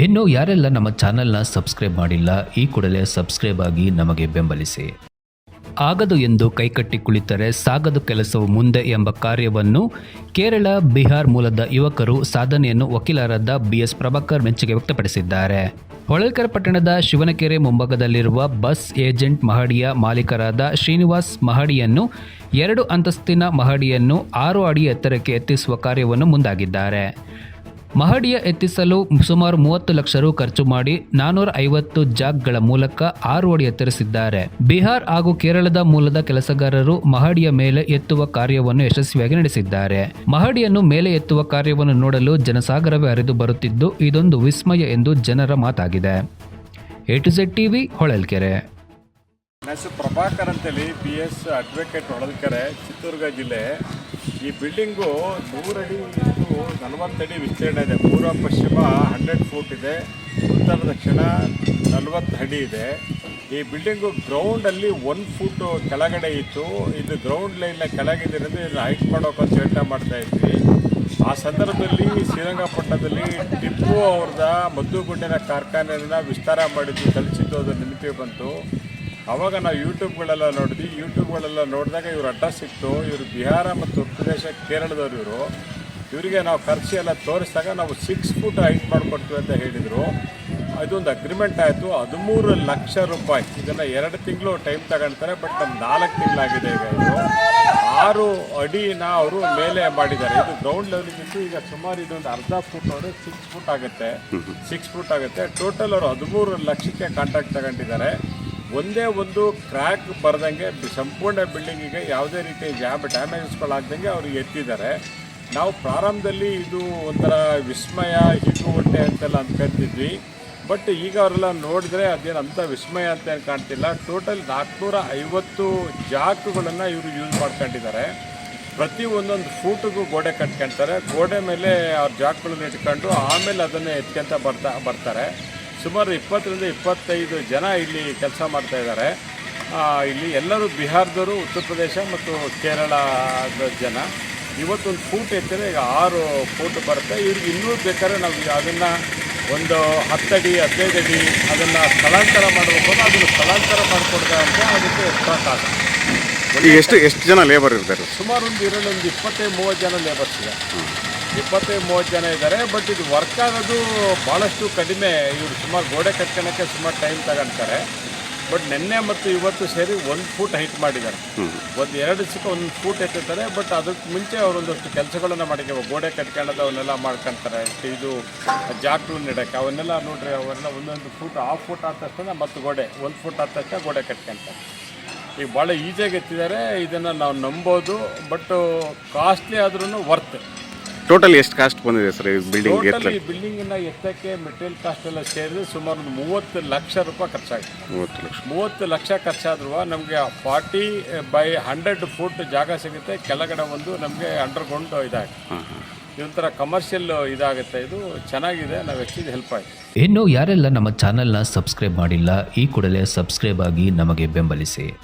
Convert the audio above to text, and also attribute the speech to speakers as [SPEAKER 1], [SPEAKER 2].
[SPEAKER 1] ಇನ್ನು ಯಾರೆಲ್ಲ ನಮ್ಮ ಚಾನೆಲ್ನ ಸಬ್ಸ್ಕ್ರೈಬ್ ಮಾಡಿಲ್ಲ, ಈ ಕೂಡಲೇ ಸಬ್ಸ್ಕ್ರೈಬ್ ಆಗಿ ನಮಗೆ ಬೆಂಬಲಿಸಿ. ಆಗದು ಎಂದು ಕೈಕಟ್ಟಿ ಕುಳಿತರೆ ಸಾಗದು ಕೆಲಸವು ಮುಂದೆ ಎಂಬ ಕಾರ್ಯವನ್ನು ಕೇರಳ ಬಿಹಾರ್ ಮೂಲದ ಯುವಕರು ಸಾಧನೆಯನ್ನು ವಕೀಲರಾದ ಬಿ ಎಸ್ ಪ್ರಭಾಕರ್ ಮೆಚ್ಚುಗೆ ವ್ಯಕ್ತಪಡಿಸಿದ್ದಾರೆ. ಹೊಳಲ್ಕೆರೆ ಪಟ್ಟಣದ ಶಿವನಕೆರೆ ಮುಂಭಾಗದಲ್ಲಿರುವ ಬಸ್ ಏಜೆಂಟ್ ಮಹಡಿಯ ಮಾಲೀಕರಾದ ಶ್ರೀನಿವಾಸ್ ಮಹಡಿಯನ್ನು ಎರಡು ಅಂತಸ್ತಿನ ಮಹಡಿಯನ್ನು ಆರು ಅಡಿ ಎತ್ತರಕ್ಕೆ ಎತ್ತಿಸುವ ಕಾರ್ಯವನ್ನು ಮುಂದಾಗಿದ್ದಾರೆ. ಮಹಡಿಯ ಎತ್ತಿಸಲು ಸುಮಾರು ಮೂವತ್ತು ಲಕ್ಷ ರು ಖರ್ಚು ಮಾಡಿ ನಾನೂರ ಐವತ್ತು ಜಾಗ್ಗಳ ಮೂಲಕ ಆರು ಅಡಿ ಎತ್ತರಿಸಿದ್ದಾರೆ. ಬಿಹಾರ್ ಹಾಗೂ ಕೇರಳದ ಮೂಲದ ಕೆಲಸಗಾರರು ಮಹಡಿಯ ಮೇಲೆ ಎತ್ತುವ ಕಾರ್ಯವನ್ನು ಯಶಸ್ವಿಯಾಗಿ ನಡೆಸಿದ್ದಾರೆ. ಮಹಡಿಯನ್ನು ಮೇಲೆ ಎತ್ತುವ ಕಾರ್ಯವನ್ನು ನೋಡಲು ಜನಸಾಗರವೇ ಹರಿದು ಬರುತ್ತಿದ್ದು, ಇದೊಂದು ವಿಸ್ಮಯ ಎಂದು ಜನರ ಮಾತಾಗಿದೆ. A to Z TV Holalkere.
[SPEAKER 2] Prabhakar ಅಂತೇಳಿ B S advocate Holalkere Chitradurga ಜಿಲ್ಲೆ. ಈ ಬಿಲ್ಡಿಂಗು ನೂರಡಿ ಇದು ನಲವತ್ತಡಿ ವಿಸ್ತೀರ್ಣ ಇದೆ. ಪೂರ್ವ, ಪಶ್ಚಿಮ ಹಂಡ್ರೆಡ್ ಫೂಟ್ ಇದೆ. ಉತ್ತರ ದಕ್ಷಿಣ ನಲವತ್ತು ಅಡಿ ಇದೆ. ಈ ಬಿಲ್ಡಿಂಗು ಗ್ರೌಂಡಲ್ಲಿ ಒನ್ ಫೂಟು ಕೆಳಗಡೆ ಇತ್ತು. ಇದು ಗ್ರೌಂಡ್ ಲೈನ್ನ ಕೆಳಗಿದ್ದರಿಂದ ಇದನ್ನು ಹೈಟ್ ಮಾಡೋಕೆ ಚೇಟ ಮಾಡ್ತಾ ಇದ್ವಿ. ಆ ಸಂದರ್ಭದಲ್ಲಿ ಶ್ರೀರಂಗಪಟ್ಟಣದಲ್ಲಿ ಟಿಪ್ಪು ಅವ್ರದ ಮದ್ದುಗುಂಡಿನ ಕಾರ್ಖಾನೆಯನ್ನು ವಿಸ್ತಾರ ಮಾಡಿದ್ದು, ಕಲಿಸಿದ್ದು ಅದು ನೆನಪಿಗೆ ಬಂತು. ಅವಾಗ ನಾವು ಯೂಟ್ಯೂಬ್ಗಳೆಲ್ಲ ನೋಡಿದ್ವಿ. ಯೂಟ್ಯೂಬ್ಗಳೆಲ್ಲ ನೋಡಿದಾಗ ಇವ್ರ ಅಡ್ಡ ಸಿಕ್ತು. ಇವರು ಬಿಹಾರ ಮತ್ತು ಉತ್ತರ ಪ್ರದೇಶ ಕೇರಳದವರು ಇವರು. ಇವರಿಗೆ ನಾವು ಖರ್ಚು ಎಲ್ಲ ತೋರಿಸಿದಾಗ ನಾವು ಸಿಕ್ಸ್ ಫುಟ್ ಹೈಟ್ ಮಾಡಿಕೊಡ್ತೀವಿ ಅಂತ ಹೇಳಿದರು. ಅದೊಂದು ಅಗ್ರಿಮೆಂಟ್ ಆಯಿತು. ಹದಿಮೂರು ಲಕ್ಷ ರೂಪಾಯಿ. ಇದನ್ನು ಎರಡು ತಿಂಗಳು ಟೈಮ್ ತಗೊಳ್ತಾರೆ ಬಟ್ ನಮ್ಮ ನಾಲ್ಕು ತಿಂಗಳಾಗಿದೆ ಈಗ ಇದು. ಆರು ಅಡಿನ ಅವರು ಮೇಲೆ ಮಾಡಿದ್ದಾರೆ. ಇದು ಗ್ರೌಂಡ್ ಲೆವೆಲ್ಗಿಂತ ಈಗ ಸುಮಾರು ಇದೊಂದು ಅರ್ಧ ಫುಟ್ ಅವರು ಸಿಕ್ಸ್ ಫುಟ್ ಆಗುತ್ತೆ. ಸಿಕ್ಸ್ ಫುಟ್ ಆಗುತ್ತೆ. ಟೋಟಲ್ ಅವರು ಹದಿಮೂರು ಲಕ್ಷಕ್ಕೆ ಕಾಂಟ್ರಾಕ್ಟ್ ತಗೊಂಡಿದ್ದಾರೆ. ಒಂದೇ ಒಂದು ಕ್ರ್ಯಾಕ್ ಬರೆದಂಗೆ ಸಂಪೂರ್ಣ ಬಿಲ್ಡಿಂಗಿಗೆ ಯಾವುದೇ ರೀತಿ ಜಾಬ್ ಡ್ಯಾಮೇಜಸ್ಗಳಾಗ್ದಂಗೆ ಅವರು ಎತ್ತಿದ್ದಾರೆ. ನಾವು ಪ್ರಾರಂಭದಲ್ಲಿ ಇದು ಒಂಥರ ವಿಸ್ಮಯ ಹಿಗ್ಗು ಹೊಟ್ಟೆ ಅಂತೆಲ್ಲ ಅಂದ್ಕೊಂತಿದ್ವಿ ಬಟ್ ಈಗ ಅವರೆಲ್ಲ ನೋಡಿದ್ರೆ ಅದೇನು ಅಂಥ ವಿಸ್ಮಯ ಅಂತ ಏನು ಕಾಣ್ತಿಲ್ಲ. ಟೋಟಲ್ ನಾಲ್ಕುನೂರ ಐವತ್ತು ಜಾಕುಗಳನ್ನು ಇವರು ಯೂಸ್ ಮಾಡ್ಕೊಂಡಿದ್ದಾರೆ. ಪ್ರತಿ ಒಂದೊಂದು ಫೂಟಿಗೂ ಗೋಡೆ ಕಟ್ಕೊಂತಾರೆ. ಗೋಡೆ ಮೇಲೆ ಅವ್ರ ಜಾಕ್ಗಳನ್ನ ಇಟ್ಕೊಂಡು ಆಮೇಲೆ ಅದನ್ನು ಎತ್ಕೊಂತ ಬರ್ತಾ ಬರ್ತಾರೆ. ಸುಮಾರು ಇಪ್ಪತ್ತರಿಂದ ಇಪ್ಪತ್ತೈದು ಜನ ಇಲ್ಲಿ ಕೆಲಸ ಮಾಡ್ತಾ ಇದ್ದಾರೆ. ಇಲ್ಲಿ ಎಲ್ಲರೂ ಬಿಹಾರದವರು ಉತ್ತರ ಪ್ರದೇಶ ಮತ್ತು ಕೇರಳದ ಜನ. ಇವತ್ತೊಂದು ಫೂಟ್ ಎತ್ತಿದ್ರೆ ಈಗ ಆರು ಫೂಟ್ ಬರುತ್ತೆ. ಇವ್ರಿಗೆ ಇನ್ನೂ ಬೇಕಾದ್ರೆ ನಾವು ಅದನ್ನು ಒಂದು ಹತ್ತಡಿ ಹದಿನೈದು ಅಡಿ ಅದನ್ನು ಸ್ಥಳಾಂತರ ಮಾಡಬೇಕು ಅದನ್ನು ಸ್ಥಳಾಂತರ ಮಾಡಿಕೊಡ್ತಾ ಅಂತ ಅದಕ್ಕೆ
[SPEAKER 3] ಈಗ ಎಷ್ಟು ಎಷ್ಟು ಜನ ಲೇಬರ್ ಇರ್ತಾರೆ?
[SPEAKER 2] ಸುಮಾರು ಒಂದು ಇದರಲ್ಲಿ ಒಂದು ಇಪ್ಪತ್ತೈದು ಮೂವತ್ತು ಜನ ಲೇಬರ್ಸ್ ಇದೆ. ಇಪ್ಪತ್ತೈದು ಮೂವತ್ತು ಜನ ಇದ್ದಾರೆ ಬಟ್ ಇದು ವರ್ಕ್ ಆಗೋದು ಭಾಳಷ್ಟು ಕಡಿಮೆ. ಇವರು ಸುಮಾರು ಗೋಡೆ ಕಟ್ಕೊಳಕ್ಕೆ ಸುಮಾರು ಟೈಮ್ ತಗೊಂತಾರೆ. ಬಟ್ ನಿನ್ನೆ ಮತ್ತು ಇವತ್ತು ಸೇರಿ ಒಂದು ಫೂಟ್ ಹೈಟ್ ಮಾಡಿದ್ದಾರೆ. ಒಂದು ಎರಡು ದಿವಸಕ್ಕೆ ಒಂದು ಫೂಟ್ ಎತ್ತಿರ್ತಾರೆ ಬಟ್ ಅದಕ್ಕೆ ಮುಂಚೆ ಅವರೊಂದಷ್ಟು ಕೆಲಸಗಳನ್ನು ಮಾಡಿದ್ದೇವೆ ಗೋಡೆ ಕಟ್ಕೊಳ್ಳೋದು ಅವನ್ನೆಲ್ಲ ಮಾಡ್ಕೊಂತಾರೆ. ಇದು ಜಾಕ್ಲು ನೆಡಕ್ಕೆ ಅವನ್ನೆಲ್ಲ ನೋಡ್ರಿ ಅವನ್ನೆಲ್ಲ ಒಂದೊಂದು ಫೂಟ್ ಹಾಫ್ ಫೂಟ್ ಆದ ತಕ್ಷಣ ಮತ್ತು ಗೋಡೆ ಒಂದು ಫೂಟ್ ಆದ ತಕ್ಷಣ ಗೋಡೆ ಕಟ್ಕೊಂತಾರೆ. ಈಗ ಭಾಳ ಈಸಿಯಾಗಿ ಎತ್ತಿದ್ದಾರೆ. ಇದನ್ನು ನಾವು ನಂಬೋದು ಬಟ್ ಕಾಸ್ಟ್ಲಿ ಆದ್ರೂ ವರ್ತ್
[SPEAKER 3] ಟೋಟಲ್ ಎಷ್ಟು ಕಾಸ್ಟ್ ಬಂದಿದೆ ಸರ್ ಈ ಬಿಲ್ಡಿಂಗ್
[SPEAKER 2] ಟೋಟಲ್ ಈ ಬಿಲ್ಡಿಂಗಿನ ಎತ್ತಕ್ಕೆ ಮೆಟೀರಿಯಲ್ ಕಾಸ್ಟ್ ಎಲ್ಲ ಸೇರಿದ್ರೆ ಸುಮಾರು ಒಂದು ಮೂವತ್ತು ಲಕ್ಷ ರೂಪಾಯಿ ಖರ್ಚಾಗಿದೆ
[SPEAKER 3] ಮೂವತ್ತು ಲಕ್ಷ.
[SPEAKER 2] ಮೂವತ್ತು ಲಕ್ಷ ಖರ್ಚಾದ್ರೂ ನಮಗೆ ಫಾರ್ಟಿ ಬೈ ಹಂಡ್ರೆಡ್ ಫುಟ್ ಜಾಗ ಸಿಗುತ್ತೆ. ಕೆಳಗಡೆ ಒಂದು ನಮಗೆ ಅಂಡರ್ಗ್ರೌಂಡ್ ಇದಾಗುತ್ತೆ
[SPEAKER 3] ಹಾಂ
[SPEAKER 2] ಇದೊಂಥರ ಕಮರ್ಷಿಯಲ್ ಇದಾಗುತ್ತೆ. ಇದು ಚೆನ್ನಾಗಿದೆ. ನಾವು ಹೆಚ್ಚಿಗೆ ಹೆಲ್ಪ್ ಆಯಿತು.
[SPEAKER 1] ಇನ್ನು ಯಾರೆಲ್ಲ ನಮ್ಮ ಚಾನೆಲ್ನ ಸಬ್ಸ್ಕ್ರೈಬ್ ಮಾಡಿಲ್ಲ ಈ ಕೂಡಲೇ ಸಬ್ಸ್ಕ್ರೈಬ್ ಆಗಿ ನಮಗೆ ಬೆಂಬಲಿಸಿ.